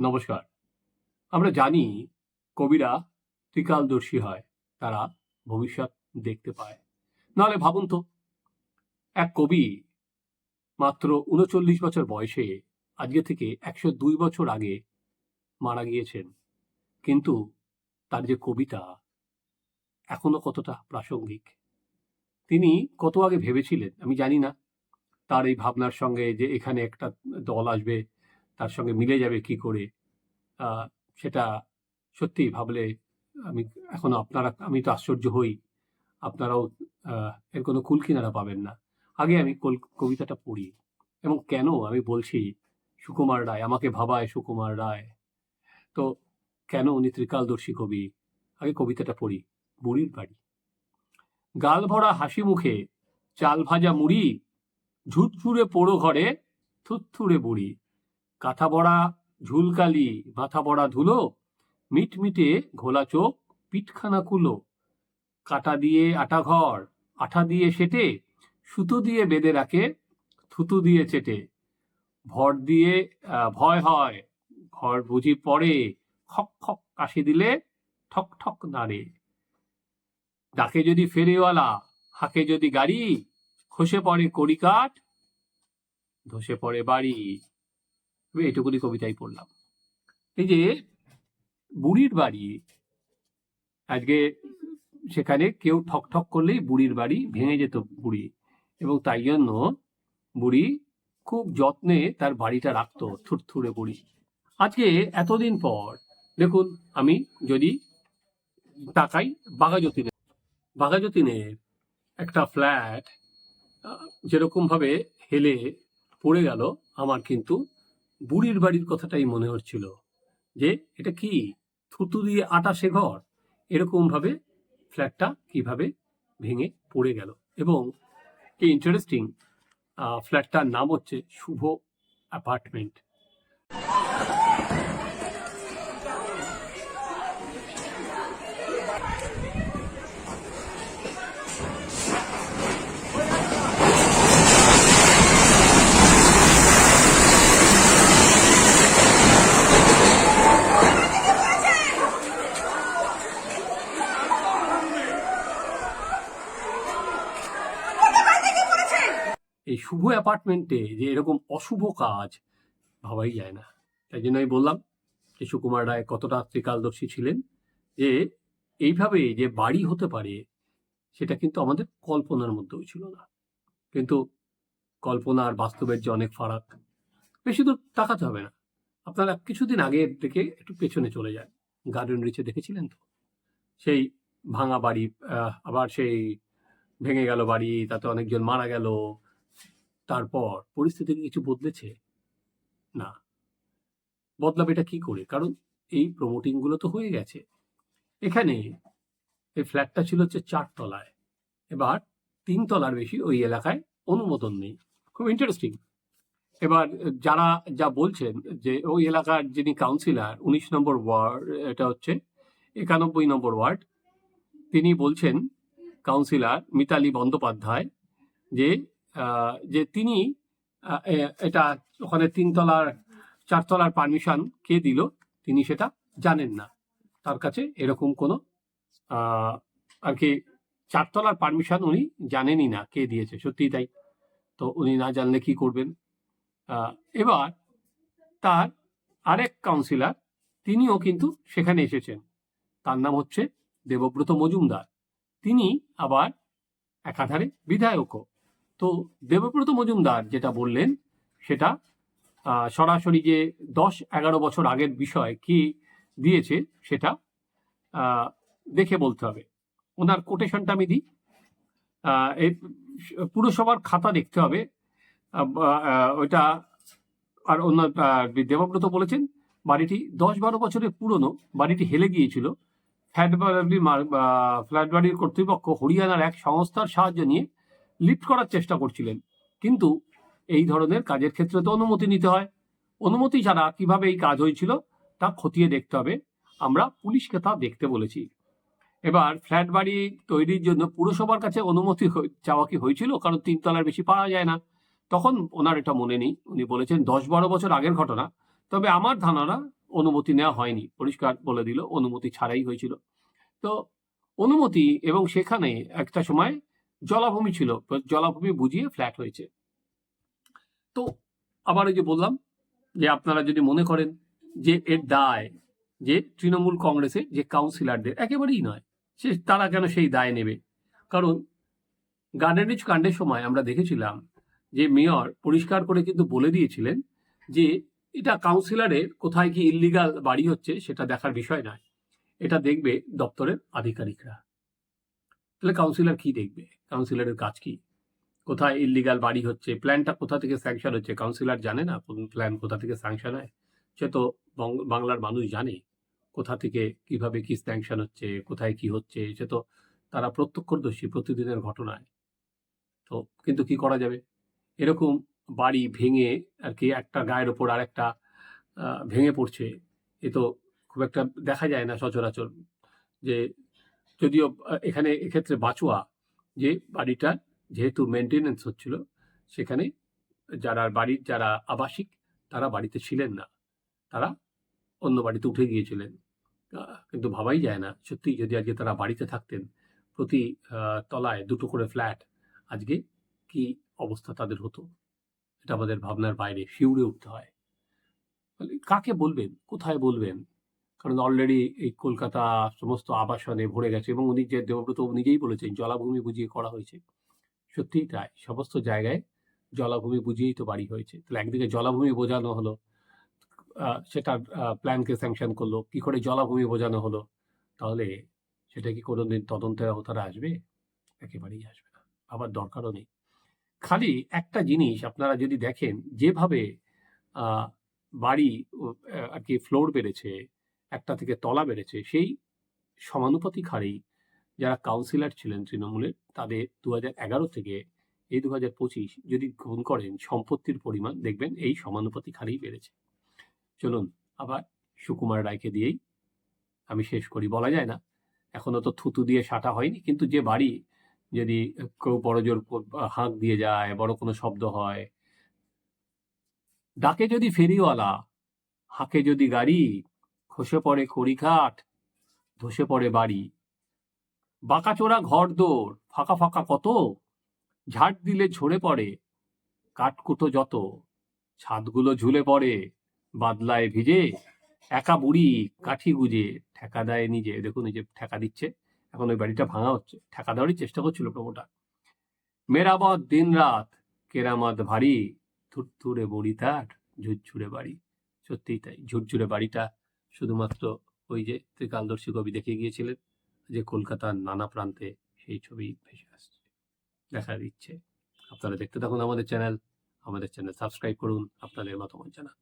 নমস্কার। আমরা জানি কবিরা ত্রিকালদর্শী হয়, তারা ভবিষ্যৎ দেখতে পায়। নাহলে ভাবুন তো, এক কবি মাত্র উনচল্লিশ বছর বয়সে, আজকে থেকে একশো দুই বছর আগে মারা গিয়েছেন। কিন্তু তার যে কবিতা এখনও কতটা প্রাসঙ্গিক? তিনি কত আগে ভেবেছিলেন? আমি জানি না। তার এই ভাবনার সঙ্গে যে এখানে একটা দল আসবে তার সঙ্গে মিলে যাবে কি করে সেটা সত্যি ভাবলে আমি এখনও আপনারা, আমি তো আশ্চর্য হই। আপনারাও এর কোনো কুল কিনারা পাবেন না। আগে আমি কবিতাটা পড়ি। এবং কেন আমি বলছি, সুকুমার রায়, আমাকে ভাবায় সুকুমার রায়। তো কেন উনি ত্রিকালদর্শী কবি? আগে কবিতাটা পড়ি, বুড়ির বাড়ি। গাল ভরা হাসি মুখে, চাল ভাজা মুড়ি ঝুটঝুড়ে পোড়ো ঘরে থুত্থুড়ে বুড়ি। কাঁথা বড়া ঝুলকালি মাথা বড়া ধুলো, মিটমিটে ঘোলা চোখ, পিঠখানা কুলো। কাটা দিয়ে আটা ঘর, আঠা দিয়ে সেটে, সুতো দিয়ে বেঁধে রাখে, থুতু দিয়ে চেটে। ভর দিয়ে ভয় হয়, ঘর বুঝি পড়ে, খক খক কাশি দিলে ঠক ঠক নাড়ে। ডাকে যদি ফেরিওয়ালা, হাকে যদি গাড়ি, খসে পড়ে কড়িকাঠ, ধসে পড়ে বাড়ি। আমি এইটুকুনি কবিতাই পড়লাম। এই যে বুড়ির বাড়ি, আজকে সেখানে কেউ ঠক ঠক করলেই বুড়ির বাড়ি ভেঙে যেত বুড়ি এবং তাই জন্য বুড়ি খুব যত্নে তার বাড়িটা রাখতো, থুরথুরে বুড়ি। আজকে এতদিন পর, দেখুন, আমি যদি তাকাই বাঘাযতীনের বাঘাযতীনের একটা ফ্ল্যাট যেরকম ভাবে হেলে পড়ে গেল, আমার কিন্তু বুড়ির বাড়ির কথাটাই মনে হচ্ছিল যে, এটা কি থুতু দিয়ে আটা সে ঘর? এরকমভাবে ফ্ল্যাটটা কীভাবে ভেঙে পড়ে গেল। এবং ইন্টারেস্টিং ফ্ল্যাটটার নাম হচ্ছে শুভ অ্যাপার্টমেন্ট। শুভ অ্যাপার্টমেন্টে যে এরকম অশুভ কাজ, ভাবাই যায় না। তাই জন্য আমি বললাম যে সুকুমার রায় কতটা ত্রিকালদর্শী ছিলেন যে এইভাবে যে বাড়ি হতে পারে, সেটা কিন্তু আমাদের কল্পনার মধ্যেও ছিল না। কিন্তু কল্পনা আর বাস্তবের যে অনেক ফারাক, বেশি দূর তাকাতে হবে না। আপনারা কিছুদিন আগের থেকে একটু পেছনে চলে যান। গার্ডেন রিচে দেখেছিলেন তো? সেই ভাঙা বাড়ি আবার সেই ভেঙে গেল বাড়ি, তাতে অনেকজন মারা গেল তারপর পরিস্থিতি কিছু বদলেছে? না। বদলাবে এটা কি করে? কারণ এই প্রমোটিংগুলো তো হয়ে গেছে। এখানে এই ফ্ল্যাটটা ছিল হচ্ছে চার তলায়। এবার তিন তলার বেশি ওই এলাকায় অনুমোদন নেই। খুব ইন্টারেস্টিং এবার যারা যা বলছেন যে ওই এলাকার যিনি কাউন্সিলর উনিশ নম্বর ওয়ার্ড, এটা হচ্ছে একানব্বই নম্বর ওয়ার্ড, তিনি বলছেন কাউন্সিলর মিতালি বন্দ্যোপাধ্যায়, যে যে তিনি এটা ওখানে তিনতলার, চারতলার পারমিশন কে দিল, তিনি সেটা জানেন না। তার কাছে এরকম কোনো আর কি চারতলার পারমিশন উনি জানেনই না কে দিয়েছে, সত্যিই তাই। তো উনি না জানলে কি করবেন? এবার তার আরেক কাউন্সিলর তিনিও কিন্তু সেখানে এসেছেন। তার নাম হচ্ছে দেবব্রত মজুমদার। তিনি আবার একাধারে বিধায়কও। তো দেবব্রত মজুমদার যেটা বললেন সেটা সরাসরি যে দশ এগারো বছর আগের বিষয় কি দিয়েছে সেটা দেখে বলতে হবে। ওনার কোটেশনটা আমি দিই। পুরসভার খাতা দেখতে হবে। ওইটা আর অন্য দেবব্রত বলেছেন বাড়িটি দশ বারো বছরের পুরনো বাড়িটি হেলে গিয়েছিল। ফ্ল্যাট বাড়ি মার- আহ, ফ্ল্যাট বাড়ির কর্তৃপক্ষ হরিয়ানার এক সংস্থার সাহায্য নিয়ে লিফট করার চেষ্টা করছিলেন। কিন্তু এই ধরনের কাজের ক্ষেত্রে তো অনুমতি নিতে হয়। অনুমতি ছাড়া কীভাবে এই কাজ হয়েছিল তা খতিয়ে দেখতে হবে। আমরা পুলিশকে তা দেখতে বলেছি। এবার ফ্ল্যাট বাড়ি তৈরির জন্য পুরসভার কাছে অনুমতি চাওয়া কি হয়েছিল? কারণ তিনতলার বেশি পাওয়া যায় না। তখন ওনার এটা মনে নেই। উনি বলেছেন, দশ বারো বছর আগের ঘটনা। তবে আমার ধারণা অনুমতি নেওয়া হয়নি। পরিষ্কার বলে দিল, অনুমতি ছাড়াই হয়েছিল। তো অনুমতি এবং সেখানে একটা সময় জলাভূমি ছিল জলাভূমি বুঝিয়ে ফ্ল্যাট হয়েছে। তো আবার ওই যে বললাম যে আপনারা যদি মনে করেন যে এর দায়, যে তৃণমূল কংগ্রেসের যে কাউন্সিলরদের, একেবারেই নয়। সে, তারা কেন সেই দায় নেবে? কারণ গার্ডেনিজ কাণ্ডের সময় আমরা দেখেছিলাম যে মেয়র পরিষ্কার করে কিন্তু বলে দিয়েছিলেন যে এটা কাউন্সিলরের কোথায় কি ইল্লিগাল বাড়ি হচ্ছে সেটা দেখার বিষয় নয়। এটা দেখবে দপ্তরের আধিকারিকরা। তাহলে কাউন্সিলর কি দেখবে? কাউন্সিলরের কাজ কি? কোথায় ইল্লিগাল বাড়ি হচ্ছে? প্ল্যানটা কোথা থেকে স্যাংশন হচ্ছে? কাউন্সিলর জানে না? কোন প্ল্যান কোথা থেকে স্যাংশন হয়? সে তো বাংলার মানুষ জানে কোথা থেকে কীভাবে কি স্যাংশন হচ্ছে, কোথায় কি হচ্ছে? সে তো তারা প্রত্যক্ষদর্শী প্রতিদিনের ঘটনায়। তো কিন্তু কি করা যাবে? এরকম বাড়ি ভেঙে আর কি একটা গায়ের ওপর আর একটা ভেঙে পড়ছে, এ তো খুব একটা দেখা যায় না সচরাচর যে যদিও এখানে এক্ষেত্রে বাঁচুয়া যে বাড়িটা যেহেতু মেনটেনেন্স হচ্ছিল, সেখানে যারা বাড়ির যারা আবাসিক, তারা বাড়িতে ছিলেন না। তারা অন্য বাড়িতে উঠে গিয়েছিলেন। কিন্তু ভাবাই যায় না। সত্যি যদি আজকে তারা বাড়িতে থাকতেন, প্রতি তলায় দুটো করে ফ্ল্যাট আজকে কি অবস্থা তাদের হতো? এটা আমাদের ভাবনার বাইরে। শিউরে উঠতে হয়। কাকে বলবেন? কোথায় বলবেন? কারণ অলরেডি এই কলকাতা সমস্ত আবাসনে ভরে গেছে এবং উনি যে দেবব্রত নিজেই বলেছেন, জলাভূমি বুঝিয়ে করা হয়েছে। সত্যিই তাই, সমস্ত জায়গায় জলাভূমি বুঝিয়েই তো বাড়ি হয়েছে। তাহলে একদিকে জলাভূমি বোঝানো হলো সেটার প্ল্যানকে স্যাংশন করল, কি করে জলাভূমি বোঝানো হলো, তাহলে সেটা কি কোনোদিন তদন্তের আওতারা আসবে? একেবারেই আসবে না, আবার দরকারও নেই। খালি একটা জিনিস আপনারা যদি দেখেন, যেভাবে বাড়ি আর কি ফ্লোর বেড়েছে একটা থেকে তলা বেড়েছে, সেই সমানুপাতিক হারেই যারা কাউন্সিলর ছিলেন তৃণমূলের, তাদের দু এগারো থেকে এই দু হাজার পঁচিশ যদি গ্রহণ করেন, সম্পত্তির পরিমাণ দেখবেন এই সমানুপাতিক হারেই বেড়েছে। চলুন আবার সুকুমার রায়কে দিয়েই আমি শেষ করি, বলা যায় না। এখনও তো থুতু দিয়ে সাটা হয়নি, কিন্তু যে বাড়ি যদি কেউ বড় জোর হাঁক দিয়ে যায়, বড় কোনো শব্দ হয়, ডাকে যদি ফেরিওয়ালা, হাঁকে যদি গাড়ি খসে পড়ে খড়িঘাট, ধসে পড়ে বাড়ি। বাঁকাচোরা ঘর দোর ফাঁকা ফাঁকা কত? ঝাড় দিলে ঝরে পড়ে, কাঠকুটো যত। ছাদগুলো ঝুলে পড়ে, বাদলায় ভিজে, একা বুড়ি কাঠি গুজে, ঠেকা দেয় নিজে। দেখুন এই যে ঠেকা দিচ্ছে, এখন ওই বাড়িটা ভাঙা হচ্ছে। ঠেকা দেওয়ারই চেষ্টা করছিল প্রমোটার মেরামত দিন রাত কেরামত ভারী, থুরথুরে বড়ি তার, ঝুরঝুরে বাড়ি। সত্যিই তাই, ঝুরঝুরে বাড়িটা শুধুমাত্র ওই যে ত্রিকালদর্শী কবি দেখে গিয়েছিলেন যে কলকাতার নানা প্রান্তে সেই ছবি ভেসে আসছে। দেখা দিচ্ছে আপনারা দেখতে থাকুন আমাদের চ্যানেল। আমাদের চ্যানেল সাবস্ক্রাইব করুন, আপনাদের মতামত জানান।